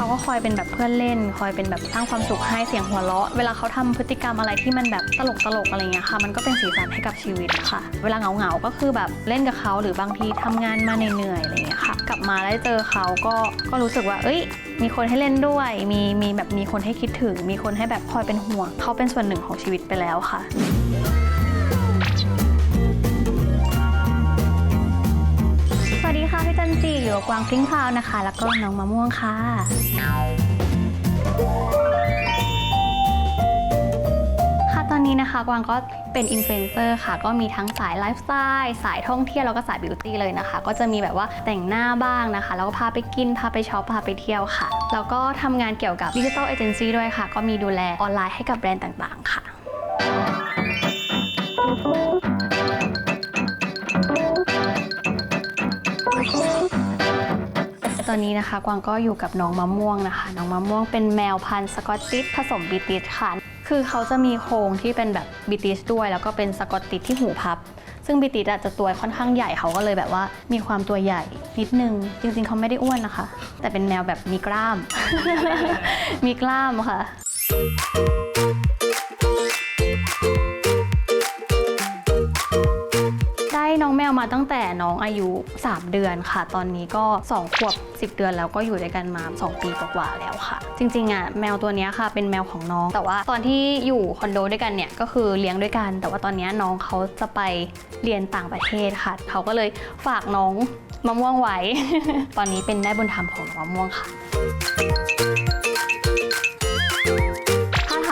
เขาก็คอยเป็นแบบเพื่อนเล่น คอยเป็นแบบสร้างความสุขให้เสียงหัวเราะ เวลาเขาทำพฤติกรรมอะไรที่มันแบบตลกตลกอะไรเงี้ยค่ะ มันก็เป็นสีสันให้กับชีวิตค่ะ เวลาเหงาๆก็คือแบบเล่นกับเขาหรือบางทีทำงานมาเหนื่อยๆอะไรเงี้ยค่ะ กลับมาแล้เจอเขาก็ก็รู้สึกว่า เอ้ย มีคนให้เล่นด้วย มีมีแบบมีคนให้คิดถึง มีคนให้แบบคอยเป็นห่วงเขาเป็นส่วนหนึ่งของชีวิตไปแล้วค่ะ นจีอยู่กับกวางพริ้งพราวนะคะ แล้วก็น้องมะม่วงค่ะ ค่ะตอนนี้นะคะกวางก็เป็นอินฟลูเอนเซอร์ค่ะ ก็มีทั้งสายไลฟ์สไตล์สายท่องเที่ยวแล้วก็สายบิวตี้เลยนะคะ ก็จะมีแบบว่าแต่งหน้าบ้างนะคะ แล้วก็พาไปกิน พาไปช็อป พาไปเที่ยวค่ะ แล้วก็ทำงานเกี่ยวกับดิจิทัลเอเจนซี่ด้วยค่ะ ก็มีดูแลออนไลน์ให้กับแบรนด์ต่างๆ ค่ะ ตอนนี้นะคะ กวางก็อยู่กับน้องมะม่วงนะคะ น้องมะม่วงเป็นแมวพันธุ์สกอตติชผสมบิติชค่ะ คือเขาจะมีโครงที่เป็นแบบบิติชด้วย แล้วก็เป็นสกอตติชที่หูพับ ซึ่งบิติชอาจจะตัวค่อนข้างใหญ่เขาก็เลยแบบว่า มีความตัวใหญ่นิดนึง จริงๆเขาไม่ได้อ้วนนะคะ แต่เป็นแมวแบบมีกล้าม มีกล้ามค่ะ วมาตั้งแต่น้องอายุ 3 เดือนค่ะ ตอนนี้ก็ 2 ขวบ 10 เดือนแล้วก็อยู่ด้วยกันมา 2 ปีกว่าแล้วค่ะ จริงๆอะแมวตัวนี้ค่ะ เป็นแมวของน้อง แต่ว่าตอนที่อยู่คอนโดด้วยกันเนี่ยก็คือเลี้ยงด้วยกัน แต่ว่าตอนนี้น้องเขาจะไปเรียนต่างประเทศค่ะ เขาก็เลยฝากน้องมะม่วงไว้ ตอนนี้เป็นแม่บุญธรรมของน้องมะม่วงค่ะ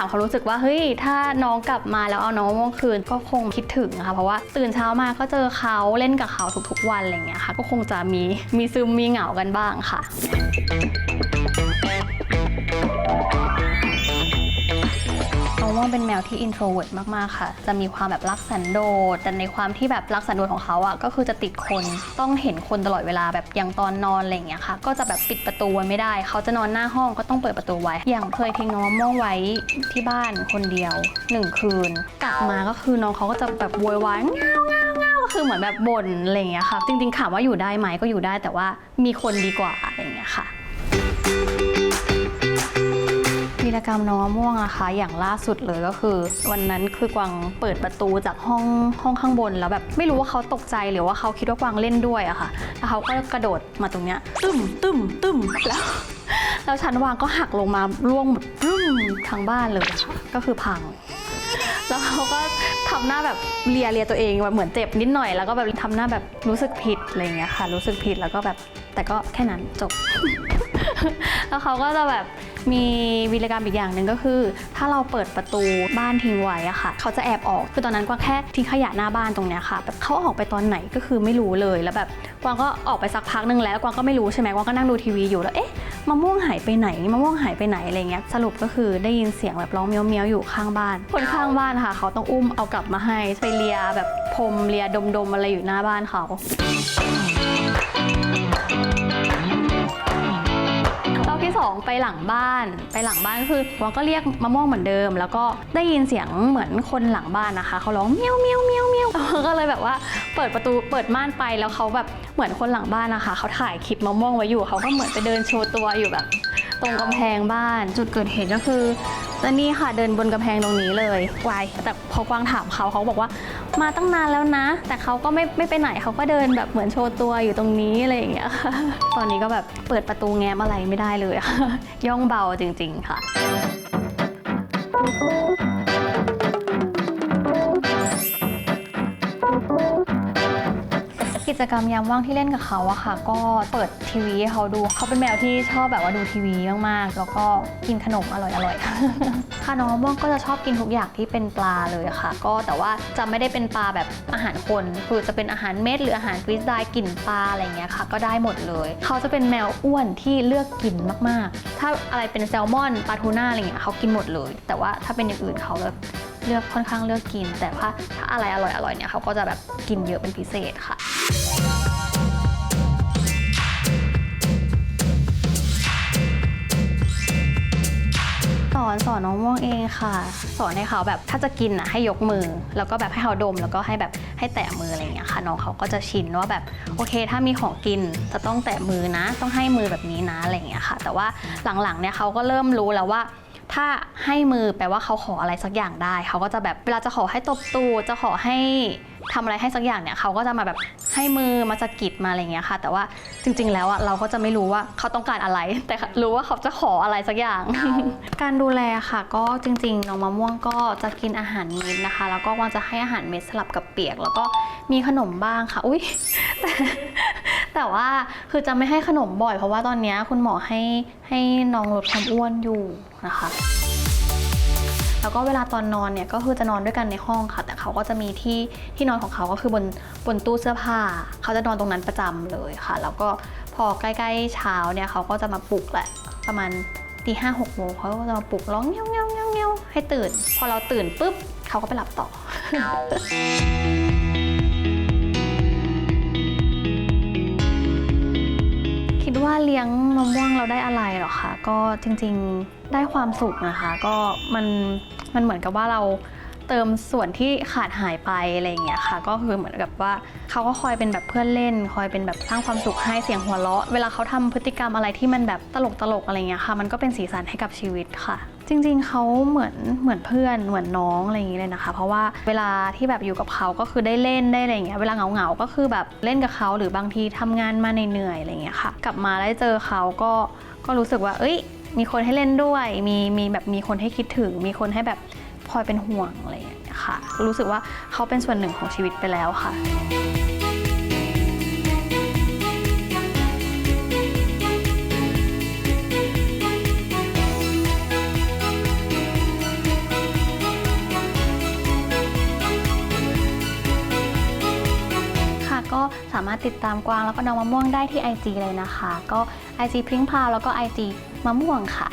ามเขารู้สึกว่าเฮ้ยถ้าน้องกลับมาแล้วเอาน้องมะม่วงคืนก็คงคิดถึงนะคะเพราะว่าตื่นเช้ามาก็เจอเขาเล่นกับเขาทุกๆวันอะไรอย่างเงี้ยค่ะ ก็คงจะมีมีซึมมีเหงากันบ้างค่ะ องเป็นแมวที่ introvert มากๆค่ะ จะมีความแบบรักสันโดษแต่ในความที่แบบรักสันโดษของเขาอะก็คือจะติดคนต้องเห็นคนตลอดเวลาแบบอย่างตอนนอนอะไรอย่างเงี้ยค่ะ ก็จะแบบปิดประตูไว้ไม่ได้ เขาจะนอนหน้าห้องก็ต้องเปิดประตูไว้ อย่างเคยทิ้งน้องมะม่วงไว้ที่บ้านคนเดียวหนึ่งคืน กลับมาก็คือน้องเขาก็จะแบบโวยวายเงาเงาเงาก็คือเหมือนแบบบ่นอะไรอย่างเงี้ยค่ะ จริงๆถามว่าอยู่ได้ไหมก็อยู่ได้แต่ว่ามีคนดีกว่าอะไรอย่างเงี้ยค่ะ วีรกรรมน้องมะม่วงอะคะอย่างล่าสุดเลยก็คือ วันนั้นคือกวางเปิดประตูจากห้องห้องข้างบนแล้วแบบไม่รู้ว่าเขาตกใจหรือว่าเขาคิดว่ากวางเล่นด้วยอะค่ะแล้วเขาก็กระโดดมาตรงเนี้ยตึ้มตึ้มตึ้มแล้วแล้วชั้นวางก็หักลงมาร่วงหมดรึ้มทั้งบ้านเลยะค่ะก็คือพัง แล้วเขาก็ทำหน้าแบบเลียเลียตัวเองแบบเหมือนเจ็บนิดหน่อยแล้วก็แบบทำหน้าแบบรู้สึกผิดอะไรเงี้ยค่ะ รู้สึกผิดแล้วก็แบบแต่ก็แค่นั้นจบ แล้วเขาก็จะแบบมีวีรกรรมอีกอย่างหนึ่งก็คือ ถ้าเราเปิดประตูบ้านทิ้งไว้อะค่ะ เขาจะแอบออกคือตอนนั้นกวางแค่ทิ้งขยะหน้าบ้านตรงเนี้ยค่ะแบบเขาออกไปตอนไหนก็คือไม่รู้เลยแล้วแบบกวางก็ออกไปสักพักหนึ่งแล้วกวางก็ไม่รู้ใช่ไหมกวางก็นั่งดูทีวีอยู่แล้วเอ๊ะมะม่วงหายไปไหนมะม่วงหายไปไหนอะไรเงี้ยสรุปก็คือได้ยินเสียงแบบร้องเมียวเมียวอยู่ข้างบ้าน คนข้างบ้านค่ะ เขาต้องอุ้มเอากลับมาให้ไปเลียแบบพรมเลียดมๆอะไรอยู่หน้าบ้านเขา สองไปหลังบ้านไปหลังบ้านก็คือวังก็เรียกมะม่วงเหมือนเดิม แล้วก็ได้ยินเสียงเหมือนคนหลังบ้านนะคะเขาร้องเมียวเมียวเมียวเมียวก็เลยแบบว่าเปิดประตูเปิดม่านไปแล้วเขาแบบเหมือนคนหลังบ้านนะคะเขาถ่ายคลิปมะม่วงไว้อยู่เขาก็เหมือนไปเดินโชว์ตัวอยู่แบบ ตรงกำแพงบ้าน จุดเกิดเหตุก็คือ แล้วนี่ค่ะเดินบนกำแพงตรงนี้เลยวายแต่พอกวางถามเขาเขาบอกว่ามาตั้งนานแล้วนะ แต่เขาก็ไม่ไม่ไปไหนเขาก็เดินแบบเหมือนโชว์ตัวอยู่ตรงนี้อะไรอย่างเงี้ยค่ะ ตอนนี้ก็แบบเปิดประตูแง้มอะไรไม่ได้เลยค่ะย่องเบาจริง ๆ ค่ะ กิจกรรมยามว่างที่เล่นกับเขาอะค่ะ ก็เปิดทีวีให้เขาดูเขาเป็นแมวที่ชอบแบบว่าดูทีวีมากๆ แล้วก็กินขนมอร่อยๆ ค่ะน้องมะม่วงก็จะชอบกินทุกอย่างที่เป็นปลาเลยค่ะ ก็แต่ว่าจะไม่ได้เป็นปลาแบบอาหารคน คือจะเป็นอาหารเม็ดหรืออาหารฟรีสไตล์กลิ่นปลาอะไรเงี้ยค่ะ ก็ได้หมดเลย เขาจะเป็นแมวอ้วนที่เลือกกินมากๆ ถ้าอะไรเป็นแซลมอนปลาทูน่าอะไรเงี้ยเขากินหมดเลย แต่ว่าถ้าเป็นอย่างอื่นเขาแบบ เลือกค่อนข้างเลือกกิน แต่ว่าถ้าอะไรอร่อยๆเนี่ยเขาก็จะแบบกินเยอะเป็นพิเศษค่ะสอนอนสอนน้องม่วงเองค่ะ สอนให้เขาแบบถ้าจะกินอะให้ยกมือ แล้วก็แบบให้เขาดมแล้วก็ให้แบบให้แตะมืออะไรอย่างเงี้ยค่ะน้องเขาก็จะชินว่าแบบโอเค ถ้ามีของกินจะต้องแตะมือนะ ต้องให้มือแบบนี้นะอะไรอย่างเงี้ยค่ะ แต่ว่าหลังๆเนี่ยเขาก็เริ่มรู้แล้วว่า ถ้าให้มือแปลว่าเขาขออะไรสักอย่างได้ เขาก็จะแบบเวลาจะขอให้ตบตูจะขอให้ทำอะไรให้สักอย่างเนี่ยเขาก็จะมาแบบให้มือมาสะกิดมาอะไรเงี้ยค่ะ แต่ว่าจริง ๆ แล้วอะเราก็จะไม่รู้ว่าเขาต้องการอะไร แต่รู้ว่าเขาจะขออะไรสักอย่าง การดูแลค่ะ ก็จริงๆน้องมะม่วงก็จะกินอาหารเม็ดนะคะ แล้วก็วางจะให้อาหารเม็ดสลับกับเปียก แล้วก็มีขนมบ้างค่ะ อุ้ยแต่ แต่ว่าคือจะไม่ให้ขนมบ่อย เพราะว่าตอนนี้คุณหมอให้ให้น้องลดความอ้วนอยู่นะคะ แล้วก็เวลาตอนนอนเนี่ยก็คือจะนอนด้วยกันในห้องค่ะ แต่เขาก็จะมีที่ที่นอนของเขาก็คือบนบนตู้เสื้อผ้า เขาจะนอนตรงนั้นประจำเลยค่ะ แล้วก็พอใกล้ๆเช้าเนี่ยเขาก็จะมาปลุกแหละประมาณตีห้าหกโมงเขาก็จะมาปลุกร้องเงี้ยวเงี้ยวเงี้ยวเงี้ยวให้ตื่น พอเราตื่นปุ๊บเขาก็ไปหลับต่อ ว่าเลี้ยงมะม่วงเราได้อะไรหรอคะก็จริงๆได้ความสุขนะคะ ก็มันมันเหมือนกับว่าเรา เติมส่วนที่ขาดหายไปอะไรอย่างเงี้ยค่ะ ก็คือเหมือนกับว่าเขาก็คอยเป็นแบบเพื่อนเล่น คอยเป็นแบบสร้างความสุขให้เสียงหัวเราะ เวลาเขาทำพฤติกรรมอะไรที่มันแบบตลกตลกอะไรเงี้ยค่ะ มันก็เป็นสีสันให้กับชีวิตค่ะ จริง ๆเขาเหมือนเหมือนเพื่อนเหมือนน้องอะไรอย่างเงี้เลยนะคะ เพราะว่าเวลาที่แบบอยู่กับเขาก็คือได้เล่นได้อะไรอย่างเงี้ยเวลาเหงาๆก็คือแบบเล่นกับเขาหรือบางทีทำงานมาเหนื่อยๆอะไรอย่างเงี้ยค่ะ กลับมาได้เจอเขาก็ก็รู้สึกว่า เอ้ย มีคนให้เล่นด้วย มีมีแบบมีคนให้คิดถึง มีคนให้แบบ อยเป็นห่วงอะไรอย่างเงี้ยค่ะ รู้สึกว่าเขาเป็นส่วนหนึ่งของชีวิตไปแล้วค่ะค่ะก็สามารถติดตามกวางแล้วก็น้องมะม่วงได้ที่ IG เลยนะคะ ก็ IG พริ้งพาวแล้วก็ IG มะม่วงค่ะ